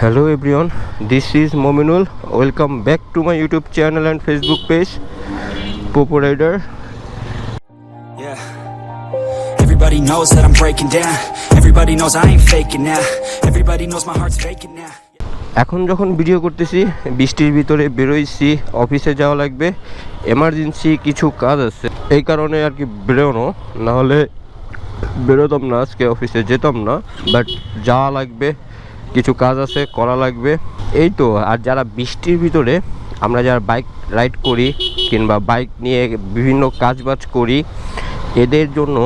Hello everyone this is Mominul welcome back to my YouTube channel and Facebook page Popo Rider Everybody knows that I'm breaking down. Everybody knows I ain't faking now. Everybody knows my heart's faking now. এখন যখন video করতেছি বৃষ্টির ভিতরে বেরোইছি অফিসে যাওয়া লাগবে emergency কিছু কাজ আছে। এই কারণে আর কি বেরোনো নাহলে বেরোতাম না আজকে অফিসে যেতাম না বাট যাওয়া লাগবে। কিছু কাজ আছে, করা লাগবে। এই তো, আর যারা বৃষ্টির ভিতরে আমরা যারা বাইক রাইড করি কিংবা বাইক নিয়ে বিভিন্ন কাজবাজ করি, এদের জন্য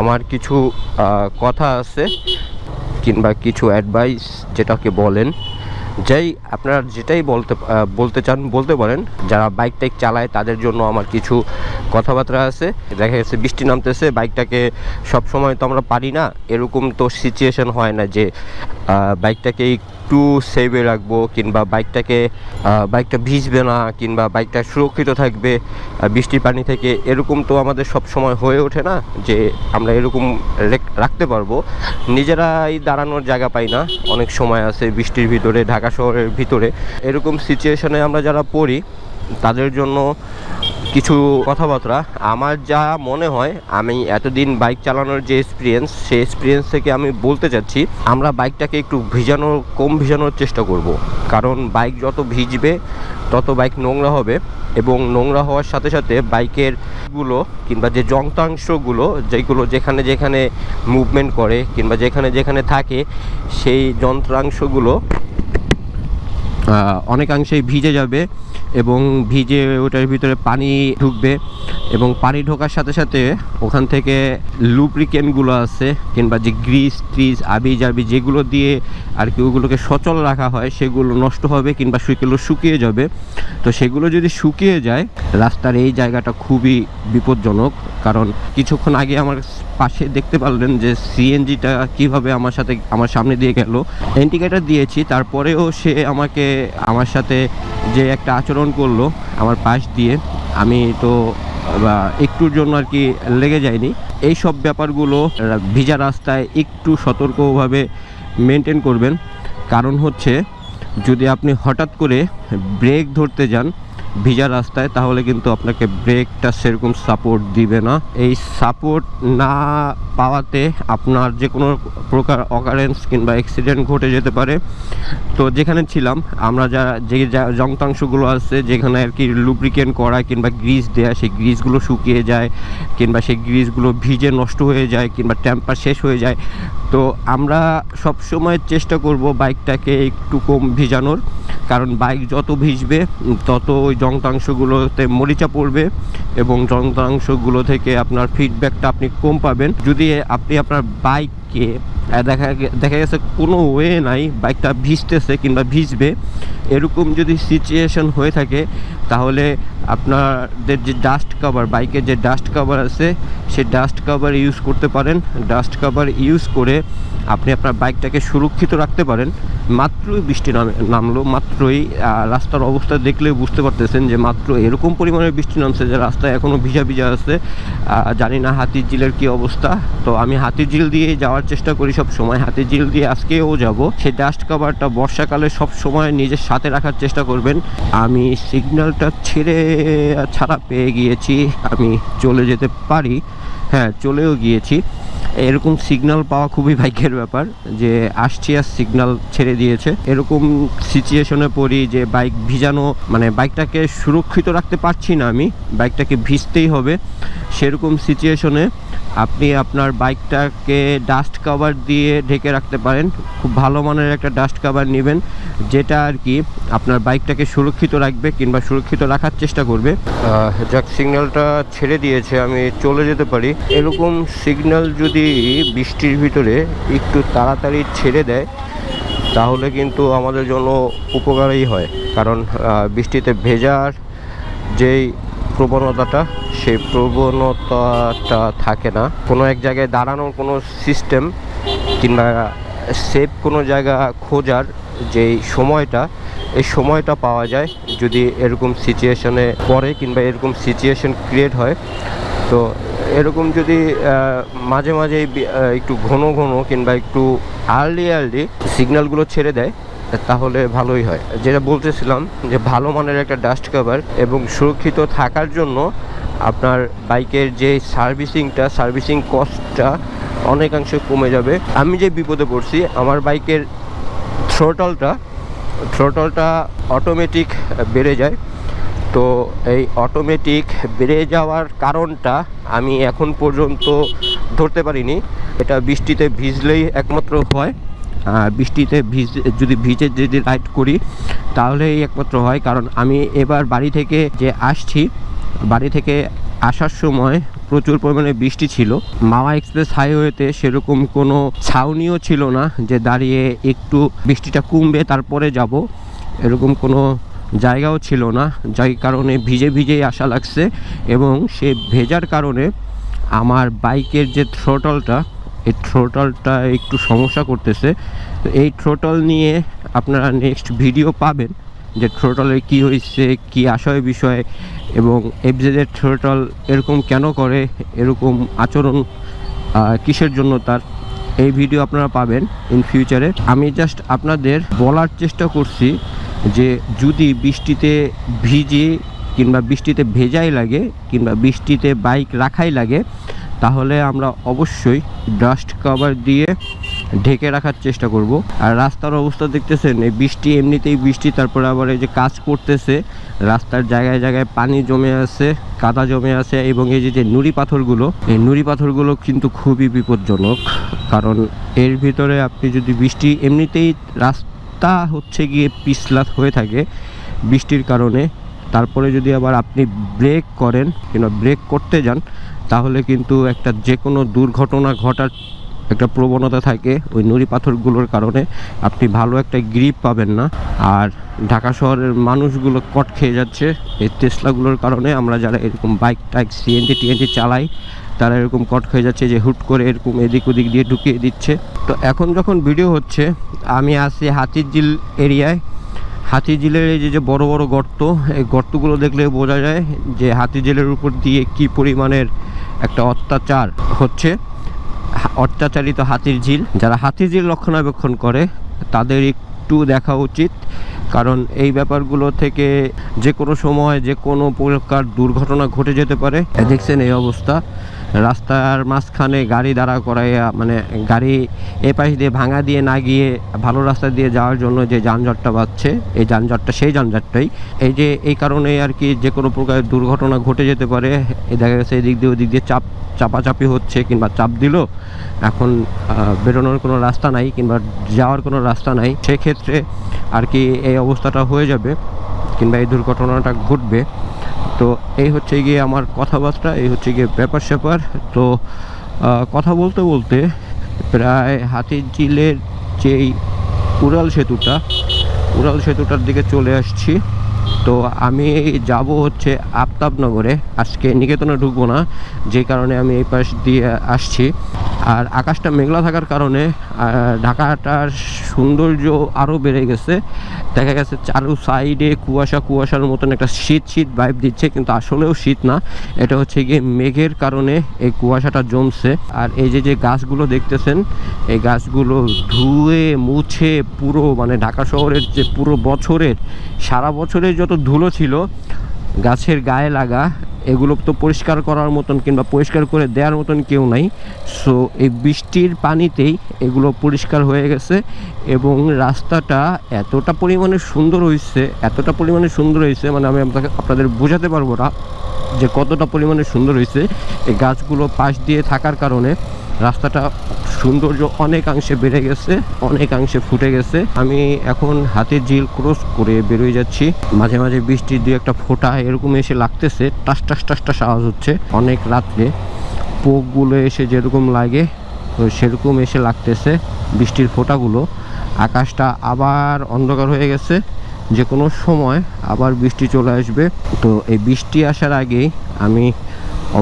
আমার কিছু কথা আছে কিংবা কিছু অ্যাডভাইস যেটাকে বলেন। যাই আপনারা যেটাই বলতে বলতে চান, বলতে পারেন। যারা বাইক টাইক চালায়, তাদের জন্য আমার কিছু কথাবার্তা আছে। দেখা গেছে বৃষ্টি নামতেছে, বাইকটাকে সব সময় তো আমরা পারি না। এরকম তো সিচুয়েশন হয় না যে বাইকটাকে একটু সেভে রাখব কিংবা বাইকটাকে বাইকটা ভিজবে না কিংবা বাইকটা সুরক্ষিত থাকবে বৃষ্টির পানি থেকে, এরকম তো আমাদের সব সময় হয়ে ওঠে না যে আমরা এরকম রেখ- রাখতে পারব। নিজেরাই দাঁড়ানোর জায়গা পাই না। অনেক সময় আছে বৃষ্টির ভিতরে, ঢাকা শহরের ভিতরে। এরকম সিচুয়েশনে আমরা যারা পড়ি, তাদের জন্য কিছু কথাবার্তা আমার যা মনে হয়, আমি এতদিন বাইক চালানোর যে এক্সপিরিয়েন্স সেই এক্সপিরিয়েন্স থেকে আমি বলতে চাচ্ছি, আমরা বাইকটাকে একটু ভিজানোর, কম ভিজানোর চেষ্টা করব। কারণ বাইক যত ভিজবে, তত বাইক নোংরা হবে এবং নোংরা হওয়ার সাথে সাথে বাইকেরগুলো কিংবা যে যন্ত্রাংশগুলো, যেগুলো যেখানে যেখানে মুভমেন্ট করে কিংবা যেখানে যেখানে থাকে, সেই যন্ত্রাংশগুলো অনেকাংশেই ভিজে যাবে এবং ভিজে ওটার ভিতরে পানি ঢুকবে এবং পানি ঢোকার সাথে সাথে ওখান থেকে লুব্রিকেন্টগুলো আছে কিংবা যে গ্রিস ট্রিস আবি জাবি যেগুলো দিয়ে আর কি ওগুলোকে সচল রাখা হয়, সেগুলো নষ্ট হবে কিংবা সেগুলো শুকিয়ে যাবে। তো সেগুলো যদি শুকিয়ে যায়, রাস্তার এই জায়গাটা খুবই বিপজ্জনক। কারণ কিছুক্ষণ আগে আমার পাশে দেখতে পারলেন যে সিএনজিটা কীভাবে আমার সাথে আমার সামনে দিয়ে গেল। ইন্ডিকেটার দিয়েছি, তারপরেও সে আমাকে আমার সাথে যে একটা আচরণ করল আমার পাশ দিয়ে, আমি তো একটুর জন্য আর কি লেগে যায়নি এই সব ব্যাপারগুলো ভিজা রাস্তায় একটু সতর্কভাবে মেনটেন করবেন। কারণ হচ্ছে, যদি আপনি হঠাৎ করে ব্রেক ধরতে যান ভিজা রাস্তায়, তাহলে কিন্তু আপনাকে ব্রেকটা সেরকম সাপোর্ট দিবে না। এই সাপোর্ট না পাওয়াতে আপনার যে কোনো প্রকার অকারেন্স কিংবা অ্যাক্সিডেন্ট ঘটে যেতে পারে। তো যেখানে ছিলাম, আমরা যা, যে যন্ত্রাংশগুলো আছে, যেখানে আর কি লুব্রিকেন্ট করা কিংবা গ্রিস দেয়া, সেই গ্রিসগুলো শুকিয়ে যায়, কিংবা সেই গ্রিসগুলো ভিজে নষ্ট হয়ে যায়, কিংবা ট্যাম্পার শেষ হয়ে যায় তো আমরা সব সময় চেষ্টা করব বাইকটাকে একটু কম ভিজানোর, কারণ বাইক যত ভিজবে তত ওই যন্ত্রাংশগুলোতে মরিচা পড়বে এবং যন্ত্রাংশগুলো থেকে আপনার ফিডব্যাকটা আপনি কম পাবেন। যদি আপনি আপনার বাইককে দেখা দেখা গেছে কোনো ওয়ে নাই, বাইকটা ভিজতেছে কিংবা ভিজবে। এরকম যদি সিচুয়েশন হয়ে থাকে, তাহলে আপনাদের যে ডাস্ট কভার বাইকের যে ডাস্ট কভার আছে সেই ডাস্ট কভার ইউজ করতে পারেন। ডাস্ট কভার ইউজ করে আপনি আপনার বাইকটাকে সুরক্ষিত রাখতে পারেন। মাত্রই বৃষ্টি নামে নামলো, মাত্রই রাস্তার অবস্থা দেখলে বুঝতে পারতেছেন যে মাত্র এরকম পরিমাণে বৃষ্টি নামছে যে রাস্তায় এখনও ভিজা ভিজা আছে। জানি না হাতির ঝিলের কি অবস্থা। তো আমি হাতির ঝিল দিয়ে যাওয়ার চেষ্টা করি সব সময় হাতে জিল দিয়ে আজকেও যাব। সেই ডাস্ট কভারটা বর্ষাকালে সব সময় নিজের সাথে রাখার চেষ্টা করবেন। আমি সিগন্যালটা ছেড়ে ছাড়া পেয়ে গিয়েছি। আমি চলে যেতে পারি। হ্যাঁ চলেও গিয়েছি। এরকম সিগনাল পাওয়া খুবই ভাগ্যের ব্যাপার যে আসছি আর সিগনাল ছেড়ে দিয়েছে। এরকম সিচুয়েশনে পড়ি যে বাইক ভিজানো মানে বাইকটাকে সুরক্ষিত রাখতে পারছি না আমি বাইকটাকে ভিজতেই হবে। সেরকম সিচুয়েশনে আপনি আপনার বাইকটাকে ডাস্ট কভার দিয়ে ঢেকে রাখতে পারেন। খুব ভালো মানের একটা ডাস্ট কভার নেবেন, যেটা আর কি আপনার বাইকটাকে সুরক্ষিত রাখবে কিংবা সুরক্ষিত রাখার চেষ্টা করবে। যাক সিগন্যালটা ছেড়ে দিয়েছে, আমি চলে যেতে পারি। এরকম সিগন্যাল যদি বৃষ্টির ভিতরে একটু তাড়াতাড়ি ছেড়ে দেয়, তাহলে কিন্তু আমাদের জন্য উপকারই হয়। কারণ বৃষ্টিতে ভেজার যেই প্রবণতাটা, সেই প্রবণতাটা থাকে না। কোনো এক জায়গায় দাঁড়ানোর কোনো সিস্টেম কিংবা সেফ কোনো জায়গা খোঁজার যেই সময়টা, এই সময়টা পাওয়া যায় যদি এরকম সিচুয়েশনে পড়ে কিংবা এরকম সিচুয়েশন ক্রিয়েট হয়। তো এরকম যদি মাঝে মাঝে একটু ঘন ঘন কিংবা একটু আর্লি আর্লি সিগন্যালগুলো ছেড়ে দেয়, তাহলে ভালোই হয়। যেটা বলতেছিলাম যে ভালো মানের একটা ডাস্ট কভার এবং সুরক্ষিত থাকার জন্য আপনার বাইকের যে সার্ভিসিংটা, সার্ভিসিং কস্টটা অনেকাংশে কমে যাবে। আমি যে বিপদে পড়ছি, আমার বাইকের থ্রোটলটা থ্রোটলটা অটোমেটিক বেড়ে যায়। তো এই অটোমেটিক বেড়ে যাওয়ার কারণটা আমি এখন পর্যন্ত ধরতে পারিনি। এটা বৃষ্টিতে ভিজলেই একমাত্র হয়। আর বৃষ্টিতে ভিজ, যদি ভিজে যদি রাইড করি, তাহলেই একমাত্র হয়। কারণ আমি এবার বাড়ি থেকে যে আসছি, বাড়ি থেকে আসার সময় প্রচুর পরিমাণে বৃষ্টি ছিল। মাওয়া এক্সপ্রেস হাইওয়েতে সেরকম কোনো ছাউনিও ছিল না যে দাঁড়িয়ে একটু বৃষ্টিটা কমবে, তারপরে যাব। এরকম কোনো জায়গাও ছিল না যার কারণে ভিজে ভিজেই আসা লাগছে এবং সে ভেজার কারণে আমার বাইকের যে থ্রোটলটা এই থ্রোটলটা একটু সমস্যা করতেছে। এই থ্রোটল নিয়ে আপনারা নেক্সট ভিডিও পাবেন যে থ্রোটলের কী হয়েছে, কী আশয় বিষয়ে এবং এফজেডের থ্রোটল এরকম কেন করে, এরকম আচরণ কিসের জন্য তার, এই ভিডিও আপনারা পাবেন ইন ফিউচারে আমি জাস্ট আপনাদের বলার চেষ্টা করছি যে যদি বৃষ্টিতে ভিজে কিংবা বৃষ্টিতে ভেজাই লাগে কিংবা বৃষ্টিতে বাইক রাখাই লাগে, তাহলে আমরা অবশ্যই ডাস্ট কভার দিয়ে ঢেকে রাখার চেষ্টা করব। আর রাস্তার অবস্থা দেখতেছেন, এই বৃষ্টি এমনিতেই বৃষ্টি, তারপরে আবার এই যে কাজ করতেছে, রাস্তার জায়গায় জায়গায় পানি জমে আছে, কাদা জমে আছে এবং এই যে যে নুড়ি পাথরগুলো, এই নুড়ি পাথরগুলো কিন্তু খুবই বিপজ্জনক। কারণ এর ভিতরে আপনি যদি বৃষ্টি এমনিতেই রাস্তা হচ্ছে গিয়ে পিছলা হয়ে থাকে বৃষ্টির কারণে। তারপরে যদি আবার আপনি ব্রেক করেন, কিংবা ব্রেক করতে যান, তাহলে কিন্তু একটা যে কোনো দুর্ঘটনা ঘটার একটা প্রবণতা থাকে ওই নুড়ি পাথরগুলোর কারণে। আপনি ভালো একটা গ্রিপ পাবেন না। আর ঢাকা শহরের মানুষগুলো কট খেয়ে যাচ্ছে। এই টেসলাগুলোর কারণে আমরা যারা এরকম বাইক টাইক সিএনজি টিএনজি চালাই তারা এরকম কট খেয়ে যাচ্ছে যে হুট করে এরকম এদিক ওদিক দিয়ে ঢুকিয়ে দিচ্ছে। তো এখন যখন ভিডিও হচ্ছে, আমি আছি হাতিরঝিল এরিয়ায়। হাতিঝিলের এই যে বড় বড় গর্ত, এই গর্তগুলো দেখলে বোঝা যায় যে হাতিঝিলের উপর দিয়ে কি পরিমাণের একটা অত্যাচার হচ্ছে। অত্যাচারিত হাতির ঝিল যারা হাতির ঝিল রক্ষণাবেক্ষণ করে, তাদের একটু দেখা উচিত। কারণ এই ব্যাপারগুলো থেকে যে কোনো সময় যে কোনো প্রকার দুর্ঘটনা ঘটে যেতে পারে। দেখছেন এই অবস্থা। রাস্তার মাঝখানে গাড়ি দাঁড়া করাইয়া মানে গাড়ি এ পাশ দিয়ে ভাঙা দিয়ে না গিয়ে ভালো রাস্তা দিয়ে যাওয়ার জন্য যে যানজটটা বাড়ছে, এই যানজটটা, সেই যানজটটাই। এই যে, এই কারণে আর কি যে কোনো প্রকার দুর্ঘটনা ঘটে যেতে পারে দেখা গেছে এদিক দিয়ে ওদিক দিয়ে চাপ, চাপাচাপি হচ্ছে কিংবা চাপ দিল, এখন বেরোনোর কোনো রাস্তা নাই কিংবা যাওয়ার কোনো রাস্তা নাই। সেক্ষেত্রে আর কি এই অবস্থাটা হয়ে যাবে কিংবা এই দুর্ঘটনাটা ঘটবে। তো এই হচ্ছে গিয়ে আমার কথাবার্তা, এই হচ্ছে গিয়ে ব্যাপার স্যাপার। তো কথা বলতে বলতে প্রায় হাতির ঝিলের যেই উড়াল সেতুটা, উড়াল সেতুটার দিকে চলে আসছি। তো আমি যাব হচ্ছে আফতাবনগরে। আজকে নিকেতনে ঢুকবো না, যে কারণে আমি এই পাশ দিয়ে আসছি। আর আকাশটা মেঘলা থাকার কারণে ঢাকাটার সৌন্দর্য আরও বেড়ে গেছে। দেখা গেছে চারু সাইডে কুয়াশা, কুয়াশার মতন একটা শীত শীত ভাইব দিচ্ছে, কিন্তু আসলেও শীত না। এটা হচ্ছে গিয়ে মেঘের কারণে এই কুয়াশাটা জমছে। আর এই যে যে গাছগুলো দেখতেছেন, এই গাছগুলো ধুয়ে, মুছে পুরো মানে ঢাকা শহরের যে পুরো বছরের, সারা বছরের যত ধুলো ছিল, গাছের গায়ে লাগা, এগুলো তো পরিষ্কার করার মতন কিংবা পরিষ্কার করে দেওয়ার মতন কেউ নাই। সো এই বৃষ্টির পানিতেই এগুলো পরিষ্কার হয়ে গেছে এবং রাস্তাটা এতটা পরিমাণে সুন্দর হয়েছে এতটা পরিমাণে সুন্দর হয়েছে মানে আমি আপনাকে আপনাদের বোঝাতে পারব না যে কতটা পরিমাণে সুন্দর হয়েছে এই গাছগুলো পাশ দিয়ে থাকার কারণে রাস্তাটা সৌন্দর্য অনেকাংশে বেড়ে গেছে, অনেকাংশে ফুটে গেছে। আমি এখন হাতের ঝিল ক্রস করে বেরোয় যাচ্ছি। মাঝে মাঝে বৃষ্টির দুই একটা ফোঁটা এরকম এসে লাগতেছে, টাস টাস টাস টাস আওয়াজ হচ্ছে। অনেক রাত্রে পোকগুলো এসে যেরকম লাগে, তো সেরকম এসে লাগতেছে বৃষ্টির ফোঁটাগুলো। আকাশটা আবার অন্ধকার হয়ে গেছে যে কোনো সময় আবার বৃষ্টি চলে আসবে। তো এই বৃষ্টি আসার আগেই আমি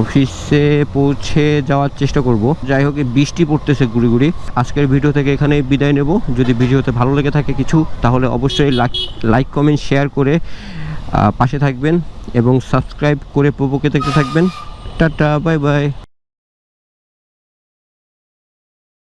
অফিসে পৌঁছে যাওয়ার চেষ্টা করব। যাই হোক বৃষ্টি পড়তেছে গুড়ি গুড়ি। আজকের ভিডিও থেকে এখানে বিদায় নেব। যদি ভিডিওতে ভালো লেগে থাকে কিছু, তাহলে অবশ্যই লাইক লাইক, কমেন্ট, শেয়ার করে পাশে থাকবেন এবং সাবস্ক্রাইব করে প্রভুকে দেখতে থাকবেন। Tata, bye bye.